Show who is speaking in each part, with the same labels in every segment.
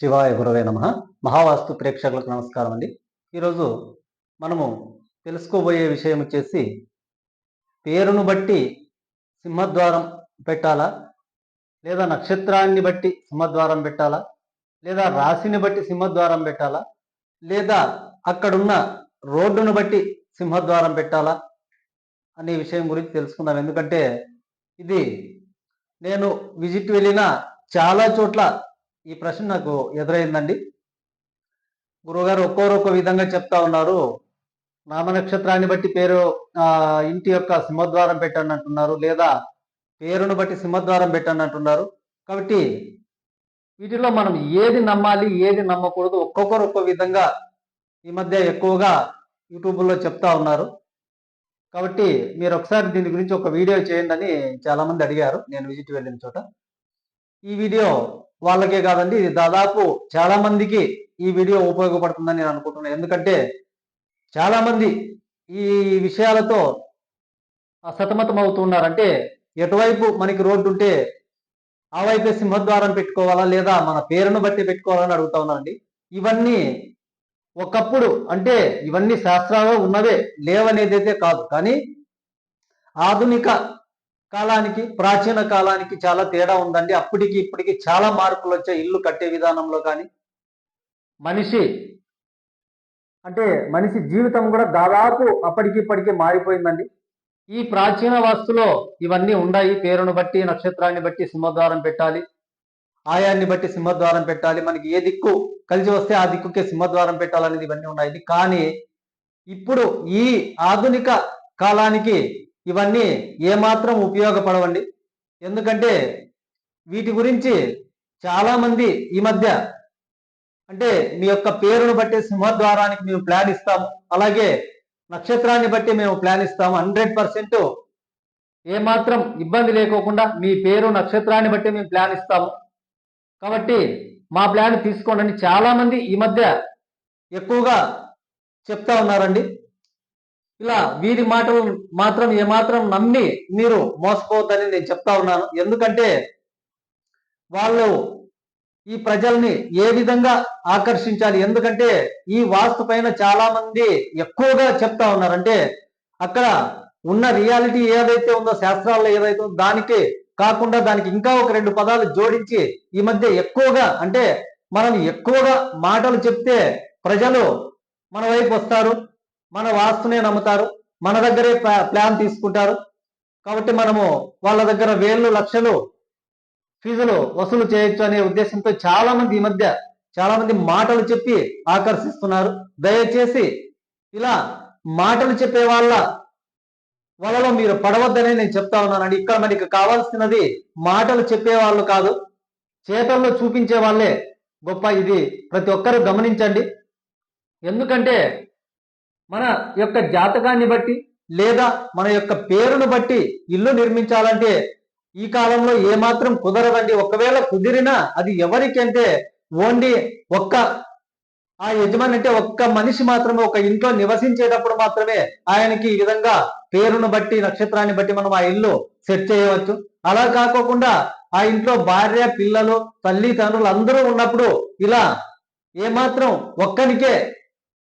Speaker 1: శివాయ గురవే నమ. మహావాస్తు ప్రేక్షకులకు నమస్కారం అండి. ఈరోజు మనము తెలుసుకోబోయే విషయం వచ్చేసి పేరును బట్టి సింహద్వారం పెట్టాలా? లేదా నక్షత్రాన్ని బట్టి సింహద్వారం పెట్టాలా? లేదా రాశిని బట్టి సింహద్వారం పెట్టాలా? లేదా అక్కడున్న రోడ్డును బట్టి సింహద్వారం పెట్టాలా? అనే విషయం గురించి తెలుసుకుందాం. ఎందుకంటే ఇది నేను విజిట్ వెళ్ళిన చాలా చోట్ల ఈ ప్రశ్న నాకు ఎదురైందండి. గురువుగారు ఒక్కోరొక్క విధంగా చెప్తా ఉన్నారు. నామ నక్షత్రాన్ని బట్టి పేరు ఇంటి యొక్క సింహద్వారం పెట్టండి అంటున్నారు లేదా పేరును బట్టి సింహద్వారం పెట్టండి అంటున్నారు. కాబట్టి వీటిలో మనం ఏది నమ్మాలి ఏది నమ్మకూడదు ఒక్కొక్కరు ఒక్కో విధంగా ఈ మధ్య ఎక్కువగా యూట్యూబ్లో చెప్తా ఉన్నారు. కాబట్టి మీరు ఒకసారి దీని గురించి ఒక వీడియో చేయండి అని చాలామంది అడిగారు. నేను విజిట్ వెళ్ళిన చోట. ఈ వీడియో వాళ్ళకే కాదండి. ఇది దాదాపు చాలా మందికి ఈ వీడియో ఉపయోగపడుతుందని నేను అనుకుంటున్నాను. ఎందుకంటే చాలా మంది ఈ విషయాలతో సతమతం అవుతున్నారంటే ఎటువైపు మనకి రోడ్డు ఉంటే ఆ వైపే సింహద్వారం పెట్టుకోవాలా లేదా మన పేరును బట్టి పెట్టుకోవాలని అడుగుతా ఉన్నారండి ఇవన్నీ ఒకప్పుడు అంటే ఇవన్నీ శాస్త్రాలు ఉన్నవే లేవనేది అయితే కాదు. కానీ ఆధునిక కాలానికి ప్రాచీన కాలానికి చాలా తేడా ఉందండి. అప్పటికి ఇప్పటికి చాలా మార్పులు వచ్చాయి. ఇల్లు కట్టే విధానంలో కానీ. మనిషి అంటే మనిషి జీవితం కూడా దాదాపు అప్పటికి ఇప్పటికి మారిపోయిందండి. ఈ ప్రాచీన వాస్తులో ఇవన్నీ ఉన్నాయి పేరును బట్టి నక్షత్రాన్ని బట్టి సింహద్వారం పెట్టాలి. ఆయాన్ని బట్టి సింహద్వారం పెట్టాలి. మనకి ఏ దిక్కు కలిసి వస్తే ఆ దిక్కుకే సింహద్వారం పెట్టాలనేది ఇవన్నీ ఉన్నాయి. కానీ ఇప్పుడు ఈ ఆధునిక కాలానికి ఇవన్నీ ఏమాత్రం ఉపయోగపడవండి. ఎందుకంటే వీటి గురించి చాలామంది ఈ మధ్య అంటే మీ యొక్క పేరును బట్టి సింహద్వారానికి మేము ప్లాన్ ఇస్తాము. అలాగే నక్షత్రాన్ని బట్టి మేము ప్లాన్ ఇస్తాము. హండ్రెడ్ పర్సెంట్ ఏమాత్రం ఇబ్బంది లేకోకుండా మీ పేరు నక్షత్రాన్ని బట్టి మేము ప్లాన్ ఇస్తాము. కాబట్టి మా ప్లాన్ తీసుకోండి చాలామంది ఈ మధ్య ఎక్కువగా చెప్తా ఉన్నారండి. ఇలా వీరి మాటలు మాత్రం ఏమాత్రం నమ్మి మీరు మోసపోవద్దని నేను చెప్తా ఉన్నాను. ఎందుకంటే వాళ్ళు ఈ ప్రజల్ని ఏ విధంగా ఆకర్షించాలి? ఎందుకంటే ఈ వాస్తు పైన చాలా మంది ఎక్కువగా చెప్తా ఉన్నారంటే అక్కడ ఉన్న రియాలిటీ ఏదైతే ఉందో శాస్త్రాల్లో ఏదైతే ఉందో దానికి కాకుండా దానికి ఇంకా ఒక రెండు పదాలు జోడించి ఈ మధ్య ఎక్కువగా అంటే మనం ఎక్కువగా మాటలు చెప్తే ప్రజలు మన వైపు వస్తారు. మన వాస్తునే నమ్ముతారు మన దగ్గరే ప్లా- ప్లాన్ తీసుకుంటారు. కాబట్టి మనము వాళ్ళ దగ్గర వేలు లక్షలు ఫీజులు వసూలు చేయొచ్చు అనే ఉద్దేశంతో చాలా మంది ఈ మధ్య చాలా మంది మాటలు చెప్పి ఆకర్షిస్తున్నారు. దయచేసి ఇలా మాటలు చెప్పే వాళ్ళ వలలో మీరు పడవద్దనే నేను చెప్తా ఉన్నానండి. ఇక్కడ మనకి కావాల్సినది మాటలు చెప్పే వాళ్ళు కాదు చేతల్లో చూపించే వాళ్ళే. గొప్ప ఇది ప్రతి ఒక్కరూ గమనించండి. ఎందుకంటే మన యొక్క జాతకాన్ని బట్టి లేదా మన యొక్క పేరును బట్టి ఇల్లు నిర్మించాలంటే ఈ కాలంలో ఏమాత్రం కుదరదండి. ఒకవేళ కుదిరినా అది ఎవరికంటే ఓన్లీ ఒక్క ఆ యజమాని అంటే ఒక్క మనిషి మాత్రమే ఒక ఇంట్లో నివసించేటప్పుడు మాత్రమే ఆయనకి ఈ విధంగా పేరును బట్టి నక్షత్రాన్ని బట్టి మనం ఆ ఇల్లు సెట్ చేయవచ్చు. అలా కాకోకుండా ఆ ఇంట్లో భార్య పిల్లలు తల్లి తండ్రులు అందరూ ఉన్నప్పుడు ఇలా ఏమాత్రం ఒక్కనికే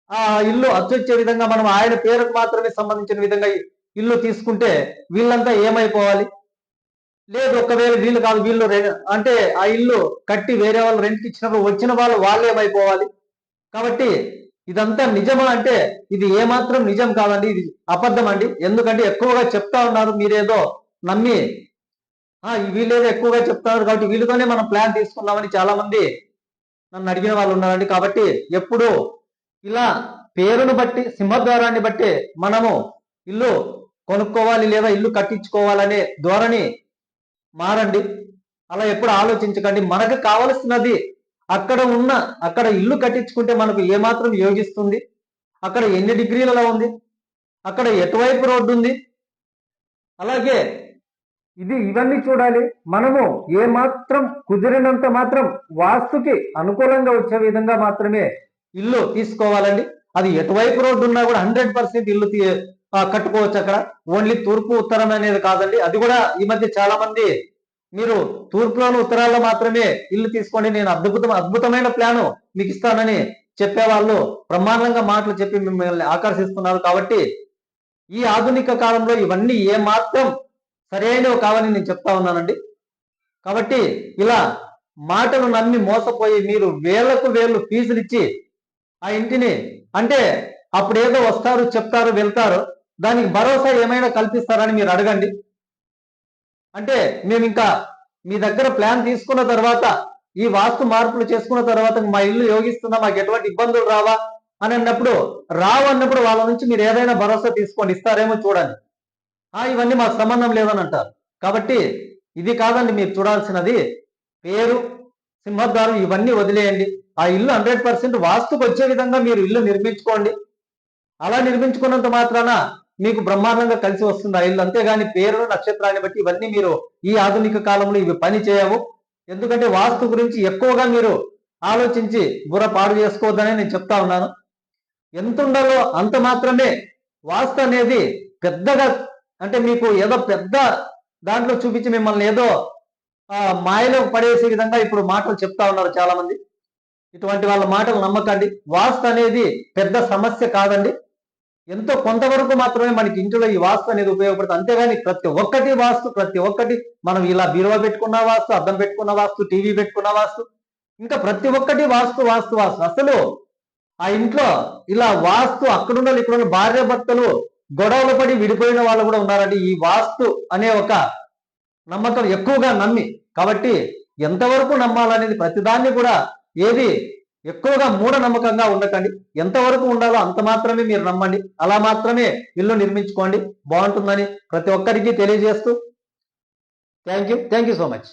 Speaker 1: ఆ ఇల్లు అచ్చొచ్చే విధంగా మనం ఆయన పేరుకు మాత్రమే సంబంధించిన విధంగా ఇల్లు తీసుకుంటే వీళ్ళంతా ఏమైపోవాలి? లేదు ఒకవేళ వీళ్ళు కాదు వీళ్ళు అంటే ఆ ఇల్లు కట్టి వేరే వాళ్ళు రెంట్ ఇచ్చినప్పుడు వచ్చిన వాళ్ళు వాళ్ళు ఏమైపోవాలి? కాబట్టి ఇదంతా నిజమా అంటే ఇది ఏమాత్రం నిజం కాదండి ఇది అబద్ధం అండి. ఎందుకంటే ఎక్కువగా చెప్తా ఉన్నారు మీరేదో నమ్మి ఆ వీళ్ళేదో ఎక్కువగా చెప్తున్నారు కాబట్టి వీళ్ళతోనే మనం ప్లాన్ తీసుకుందామని చాలా మంది నన్ను అడిగిన వాళ్ళు ఉన్నారండి. కాబట్టి ఎప్పుడు ఇలా పేరును బట్టి సింహద్వారాన్ని బట్టి మనము ఇల్లు కొనుక్కోవాలి లేదా ఇల్లు కట్టించుకోవాలనే ధోరణి మారండి. అలా ఎప్పుడు ఆలోచించకండి. మనకు కావలసినది అక్కడ ఉన్న అక్కడ ఇల్లు కట్టించుకుంటే మనకు ఏమాత్రం యోగిస్తుంది? అక్కడ ఎన్ని డిగ్రీలలో ఉంది? అక్కడ ఎటువైపు రోడ్డు ఉంది? అలాగే ఇది ఇవన్నీ చూడాలి. మనము ఏ మాత్రం కుదిరినంత మాత్రం వాస్తుకి అనుకూలంగా వచ్చే విధంగా మాత్రమే ఇల్లు తీసుకోవాలండి. అది ఎటువైపు రోడ్డు ఉన్నా కూడా హండ్రెడ్ పర్సెంట్ ఇల్లు తీ- కట్టుకోవచ్చు అక్కడ. ఓన్లీ తూర్పు ఉత్తరం అనేది కాదండి. అది కూడా ఈ మధ్య చాలా మంది మీరు తూర్పులోను ఉత్తరాల్లో మాత్రమే ఇల్లు తీసుకోండి. నేను అద్భుతం అద్భుతమైన ప్లాను మీకు ఇస్తానని చెప్పేవాళ్ళు బ్రహ్మాండంగా మాటలు చెప్పి మిమ్మల్ని ఆకర్షిస్తున్నారు కాబట్టి ఈ ఆధునిక కాలంలో ఇవన్నీ ఏమాత్రం సరైనవి కావని నేను చెప్తా ఉన్నానండి. కాబట్టి ఇలా మాటలు నమ్మి మోసపోయి మీరు వేలకు వేలు ఫీజులు ఇచ్చి ఆ ఇంటిని. అంటే అప్పుడు ఏదో వస్తారు చెప్తారు వెళ్తారు. దానికి భరోసా ఏమైనా కల్పిస్తారని మీరు అడగండి. అంటే మేము ఇంకా మీ దగ్గర ప్లాన్ తీసుకున్న తర్వాత ఈ వాస్తు మార్పులు చేసుకున్న తర్వాత మా ఇల్లు యోగిస్తుందా మాకు ఎటువంటి ఇబ్బందులు రావా అని అన్నప్పుడు రావు అన్నప్పుడు వాళ్ళ నుంచి మీరు ఏదైనా భరోసా తీసుకోండి ఇస్తారేమో చూడండి. ఆ ఇవన్నీ మాకు సంబంధం లేదని అంటారు. కాబట్టి ఇది కాదండి మీరు చూడాల్సినది. పేరు సింహద్వారం ఇవన్నీ వదిలేయండి. ఆ ఇల్లు హండ్రెడ్ పర్సెంట్ వాస్తుకు వచ్చే విధంగా మీరు ఇల్లు నిర్మించుకోండి. అలా నిర్మించుకున్నంత మాత్రాన మీకు బ్రహ్మాండంగా కలిసి వస్తుంది ఆ ఇల్లు. అంతేగాని పేరు నక్షత్రాన్ని బట్టి ఇవన్నీ మీరు ఈ ఆధునిక కాలంలో ఇవి పని చేయవు. ఎందుకంటే వాస్తు గురించి ఎక్కువగా మీరు ఆలోచించి బుర్ర పాడు చేసుకోవద్దని నేను చెప్తా ఉన్నాను. ఎంత ఉండాలో అంత మాత్రమే వాస్తు అనేది పెద్దగా అంటే మీకు ఏదో పెద్ద దాంట్లో చూపించి మిమ్మల్ని ఏదో మాయలో పడేసే విధంగా ఇప్పుడు మాటలు చెప్తా ఉన్నారు చాలా మంది ఇటువంటి వాళ్ళ మాటలు నమ్మకండి. వాస్తు అనేది పెద్ద సమస్య కాదండి. ఎంతో కొంతవరకు మాత్రమే మనకి ఇంట్లో ఈ వాస్తు అనేది ఉపయోగపడుతుంది. అంతేగాని ప్రతి ఒక్కటి వాస్తు ప్రతి ఒక్కటి మనం ఇలా బీరువా పెట్టుకున్న వాస్తు అద్దం పెట్టుకున్న వాస్తు టీవీ పెట్టుకున్న వాస్తు ఇంకా ప్రతి ఒక్కటి వాస్తు వాస్తు వాస్తు. అసలు ఆ ఇంట్లో ఇలా వాస్తు అక్కడున్న ఇక్కడ భార్య భర్తలు గొడవలు పడి విడిపోయిన వాళ్ళు కూడా ఉన్నారండి. ఈ వాస్తు అనే ఒక నమ్మకం ఎక్కువగా నమ్మి కాబట్టి ఎంతవరకు నమ్మాలనేది ప్రతిదాన్ని కూడా ఏది ఎక్కువగా మూఢనమ్మకంగా ఉండకండి. ఎంతవరకు ఉండాలో అంత మాత్రమే మీరు నమ్మండి. అలా మాత్రమే ఇల్లు నిర్మించుకోండి. బాగుంటుందని ప్రతి ఒక్కరికి తెలియజేస్తూ thank you. Thank you so much.